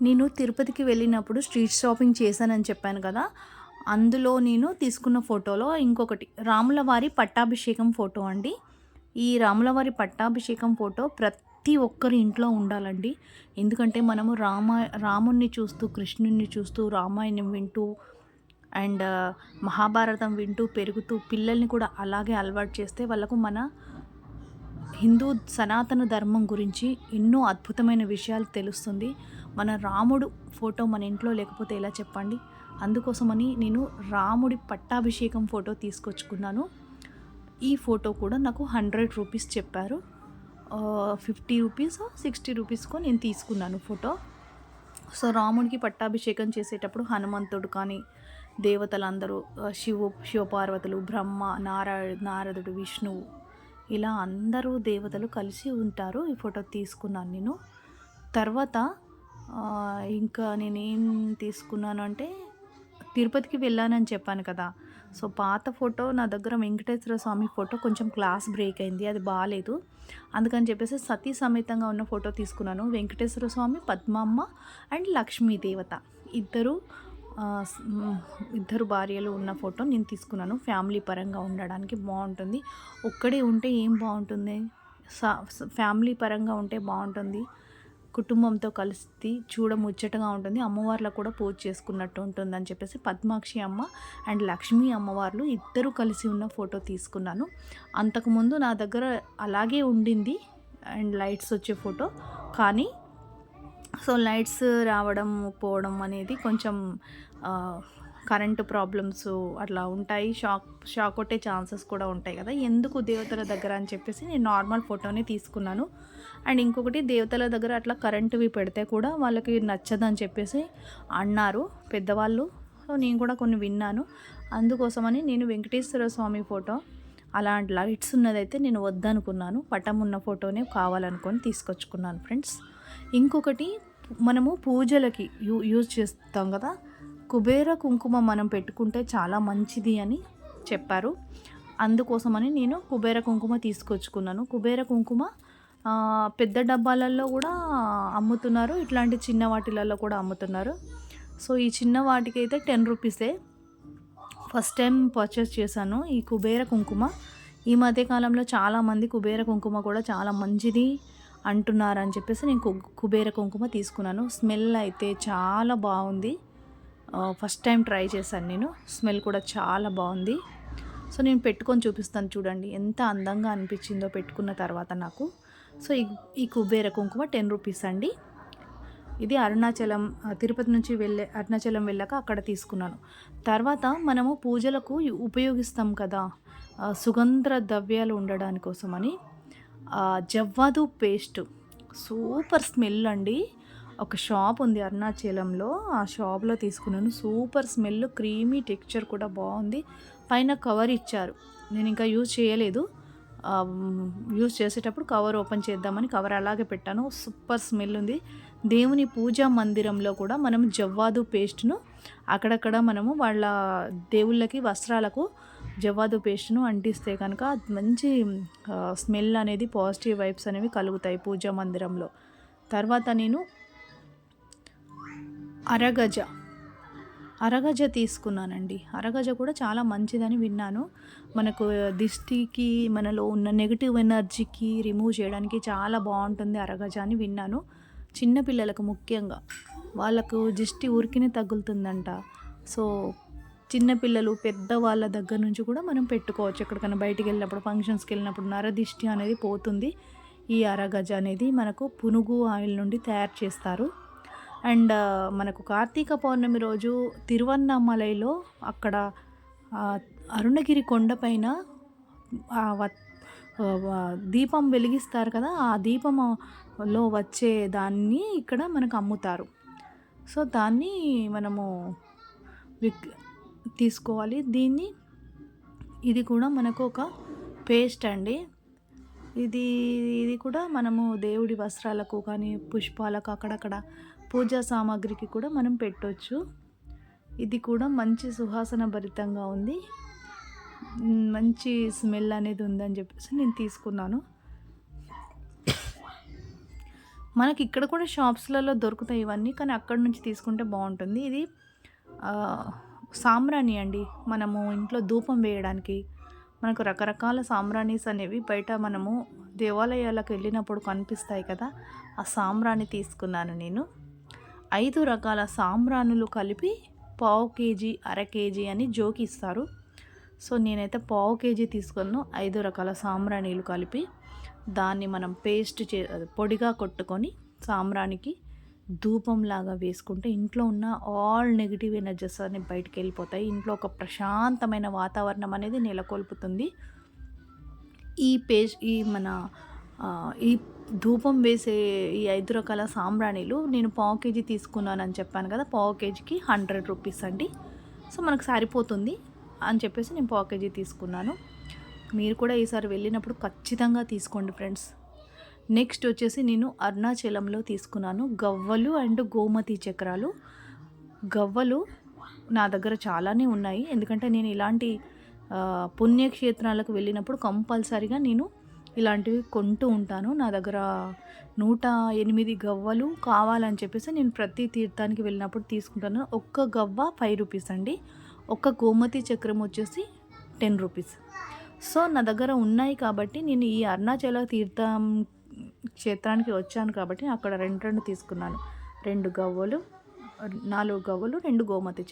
నేను తిరుపతికి వెళ్ళినప్పుడు స్ట్రీట్ షాపింగ్ చేశానని చెప్పాను కదా అందులో నేను తీసుకున్న ఫోటోలో ఇంకొకటి రాములవారి పట్టాభిషేకం ఫోటో అండి. ఈ రాములవారి పట్టాభిషేకం ఫోటో ప్రతి ఒక్కరి ఇంట్లో ఉండాలండి. ఎందుకంటే మనము రామ రాముణ్ణి చూస్తూ కృష్ణుణ్ణి చూస్తూ రామాయణం వింటూ అండ్ మహాభారతం వింటూ పెరుగుతూ పిల్లల్ని కూడా అలాగే అలవాటు చేస్తే వాళ్ళకు మన హిందూ సనాతన ధర్మం గురించి ఎన్నో అద్భుతమైన విషయాలు తెలుస్తుంది. మన రాముడు ఫోటో మన ఇంట్లో లేకపోతే ఎలా చెప్పండి? అందుకోసమని నేను రాముడి పట్టాభిషేకం ఫోటో తీసుకొచ్చుకున్నాను. ఈ ఫోటో కూడా నాకు హండ్రెడ్ రూపీస్ చెప్పారు. ఫిఫ్టీ రూపీస్ సిక్స్టీ రూపీస్కో నేను తీసుకున్నాను ఫోటో. సో రాముడికి పట్టాభిషేకం చేసేటప్పుడు హనుమంతుడు కానీ దేవతలందరూ ఆ, శివ శివపార్వతులు బ్రహ్మ నారాయణ నారదుడు విష్ణువు ఇలా అందరూ దేవతలు కలిసి ఉంటారు. ఈ ఫోటో తీసుకున్నాను నేను. తర్వాత ఇంకా నేనేం తీసుకున్నాను అంటే తిరుపతికి వెళ్ళానని చెప్పాను కదా. సో పాత ఫోటో నా దగ్గర వెంకటేశ్వర స్వామి ఫోటో కొంచెం క్లాస్ బ్రేక్ అయింది అది బాగాలేదు అందుకని చెప్పేసి సతీ సమేతంగా ఉన్న ఫోటో తీసుకున్నాను. వెంకటేశ్వర స్వామి పద్మమ్మ అండ్ లక్ష్మీ దేవత ఇద్దరు ఇద్దరు భార్యలు ఉన్న ఫోటో నేను తీసుకున్నాను. ఫ్యామిలీ పరంగా ఉండడానికి బాగుంటుంది. ఒక్కడే ఉంటే ఏం బాగుంటుంది? స- ఫ్యామిలీ పరంగా ఉంటే బాగుంటుంది. కుటుంబంతో కలిసి చూడ ముచ్చటగా ఉంటుంది. అమ్మవార్లకు కూడా పూజ చేసుకున్నట్టు ఉంటుంది అని చెప్పేసి పద్మాక్షి అమ్మ అండ్ లక్ష్మీ అమ్మవార్లు ఇద్దరు కలిసి ఉన్న ఫోటో తీసుకున్నాను. అంతకుముందు నా దగ్గర అలాగే ఉండింది అండ్ లైట్స్ వచ్చే ఫోటో. కానీ సో లైట్స్ రావడం పోవడం అనేది కొంచెం కరెంటు ప్రాబ్లమ్స్ అట్లా ఉంటాయి. షాక్ షాక్ కొట్టే ఛాన్సెస్ కూడా ఉంటాయి కదా. ఎందుకు దేవతల దగ్గర అని చెప్పేసి నేను నార్మల్ ఫోటోని తీసుకున్నాను. అండ్ ఇంకొకటి దేవతల దగ్గర అట్లా కరెంటువి పెడితే కూడా వాళ్ళకి నచ్చదని చెప్పేసి అన్నారు పెద్దవాళ్ళు. సో నేను కూడా కొన్ని విన్నాను. అందుకోసమని నేను వెంకటేశ్వర స్వామి ఫోటో అలాంటి లైట్స్ ఉన్నదైతే నేను వద్దనుకున్నాను. పటం ఉన్న ఫోటోనే కావాలనుకొని తీసుకొచ్చుకున్నాను ఫ్రెండ్స్. ఇంకొకటి మనము పూజలకి యూ యూజ్ చేస్తాం కదా. కుబేర కుంకుమ మనం పెట్టుకుంటే చాలా మంచిది అని చెప్పారు. అందుకోసమని నేను కుబేర కుంకుమ తీసుకొచ్చుకున్నాను. కుబేర కుంకుమ పెద్ద డబ్బాలలో కూడా అమ్ముతున్నారు. ఇట్లాంటి చిన్న వాటిలలో కూడా అమ్ముతున్నారు. సో ఈ చిన్న వాటికైతే టెన్ రూపీసే. ఫస్ట్ టైం పర్చేస్ చేశాను ఈ కుబేర కుంకుమ. ఈ మధ్యకాలంలో చాలామంది కుబేర కుంకుమ కూడా చాలా మంచిది అంటున్నారు అని చెప్పేసి నేను కు- కుబేర కుంకుమ తీసుకున్నాను. స్మెల్ అయితే చాలా బాగుంది. ఫస్ట్ టైం ట్రై చేశాను నేను. స్మెల్ కూడా చాలా బాగుంది. సో నేను పెట్టుకొని చూపిస్తాను చూడండి. ఎంత అందంగా అనిపించిందో పెట్టుకున్న తర్వాత నాకు. సో ఈ ఈ కుబేర కుంకుమ టెన్ రూపీస్ అండి. ఇది అరుణాచలం తిరుపతి నుంచి వెళ్ళే అరుణాచలం వెళ్ళాక అక్కడ తీసుకున్నాను. తర్వాత మనము పూజలకు ఉపయోగిస్తాం కదా సుగంధ ద్రవ్యాలు ఉండడానికి కోసమని జవ్వాదు పేస్ట్. సూపర్ స్మెల్ అండి. ఒక షాప్ ఉంది అరుణాచలంలో. ఆ షాప్లో తీసుకున్నాను. సూపర్ స్మెల్ క్రీమీ టెక్స్చర్ కూడా బాగుంది. పైన కవర్ ఇచ్చారు. నేను ఇంకా యూజ్ చేయలేదు. యూజ్ చేసేటప్పుడు కవర్ ఓపెన్ చేద్దామని కవర్ అలాగే పెట్టాను. సూపర్ స్మెల్ ఉంది. దేవుని పూజా మందిరంలో కూడా మనం జవ్వాదు పేస్ట్ను అక్కడక్కడ మనము వాళ్ళ దేవుళ్ళకి వస్త్రాలకు జవ్వాదు పేస్ట్ను అంటిస్తే కనుక మంచి స్మెల్ అనేది పాజిటివ్ వైబ్స్ అనేవి కలుగుతాయి పూజా మందిరంలో. తర్వాత నేను అరగజ. అరగజ తీసుకున్నానండి. అరగజ కూడా చాలా మంచిదని విన్నాను. మనకు దిష్టికి మనలో ఉన్న నెగిటివ్ ఎనర్జీకి రిమూవ్ చేయడానికి చాలా బాగుంటుంది అరగజ అని విన్నాను. చిన్నపిల్లలకు ముఖ్యంగా. వాళ్ళకు దిష్టి ఉరికిని తగులుతుందంట. సో చిన్నపిల్లలు పెద్ద వాళ్ళ దగ్గర నుంచి కూడా మనం పెట్టుకోవచ్చు. ఎక్కడికైనా బయటికి వెళ్ళినప్పుడు ఫంక్షన్స్కి వెళ్ళినప్పుడు నరదిష్టి అనేది పోతుంది. ఈ అరగజ అనేది మనకు పునుగు ఆయిల్ నుండి తయారు చేస్తారు. అండ్ మనకు కార్తీక పౌర్ణమి రోజు తిరువన్నామలైలో అక్కడ అరుణగిరి కొండపైన దీపం వెలిగిస్తారు కదా ఆ దీపంలో వచ్చే దాన్ని ఇక్కడ మనకు అమ్ముతారు. సో దాన్ని మనము విక్ తీసుకోవాలి. దీన్ని ఇది కూడా మనకు ఒక పేస్ట్ అండి. ఇది ఇది కూడా మనము దేవుడి వస్త్రాలకు కానీ పుష్పాలకు అక్కడక్కడ పూజా సామాగ్రికి కూడా మనం పెట్టవచ్చు ఇది కూడా మంచి సువాసన భరితంగా ఉంది. మంచి స్మెల్ అనేది ఉందని చెప్పేసి నేను తీసుకున్నాను. మనకి ఇక్కడ కూడా షాప్స్లలో దొరుకుతాయి ఇవన్నీ కానీ అక్కడ నుంచి తీసుకుంటే బాగుంటుంది. ఇది సాంబ్రాణి అండి. మనము ఇంట్లో ధూపం వేయడానికి మనకు రకరకాల సాంబ్రాణీస్ అనేవి బయట మనము దేవాలయాలకు వెళ్ళినప్పుడు కనిపిస్తాయి కదా ఆ సాంబ్రాణి తీసుకున్నాను నేను. ఐదు రకాల సాంబ్రాణులు కలిపి పావు కేజీ అర కేజీ అని జోకిస్తారు సో నేనైతే పావు కేజీ తీసుకున్నాను ఐదు రకాల సాంబ్రాణీలు కలిపి. దాన్ని మనం పేస్ట్ చే పొడిగా కొట్టుకొని సాంబ్రానికి ధూపంలాగా వేసుకుంటే ఇంట్లో ఉన్న ఆల్ నెగిటివ్ ఎనర్జీస్ అన్ని బయటికి వెళ్ళిపోతాయి. ఇంట్లో ఒక ప్రశాంతమైన వాతావరణం అనేది నెలకొల్పుతుంది. ఈ పేజ్ ఈ మన ఈ ధూపం వేసే ఈ ఐదు రకాల సాంబ్రాణిలు నేను పావు కేజీ తీసుకున్నానని చెప్పాను కదా పావు కేజీకి హండ్రెడ్ రూపీస్ అండి. సో మనకు సరిపోతుంది అని చెప్పేసి నేను పావు కేజీ తీసుకున్నాను. మీరు కూడా ఈసారి వెళ్ళినప్పుడు ఖచ్చితంగా తీసుకోండి ఫ్రెండ్స్. నెక్స్ట్ వచ్చేసి నేను అరుణాచలంలో తీసుకున్నాను. గవ్వలు అండ్ గోమతి చక్రాలు. గవ్వలు నా దగ్గర చాలానే ఉన్నాయి. ఎందుకంటే నేను ఇలాంటి పుణ్యక్షేత్రాలకు వెళ్ళినప్పుడు కంపల్సరిగా నేను ఇలాంటివి కొంటూ ఉంటాను. నా దగ్గర నూట ఎనిమిది గవ్వలు కావాలని చెప్పేసి నేను ప్రతి తీర్థానికి వెళ్ళినప్పుడు తీసుకుంటాను. ఒక్క గవ్వ ఫైవ్ రూపీస్ అండి. ఒక్క గోమతి చక్రం వచ్చేసి టెన్ రూపీస్. సో నా దగ్గర ఉన్నాయి కాబట్టి నేను ఈ అరుణాచల తీర్థం క్షేత్రానికి వచ్చాను కాబట్టి అక్కడ రెండు రెండు తీసుకున్నాను. రెండు గవ్వలు నాలుగు గవ్వలు రెండు గోమతి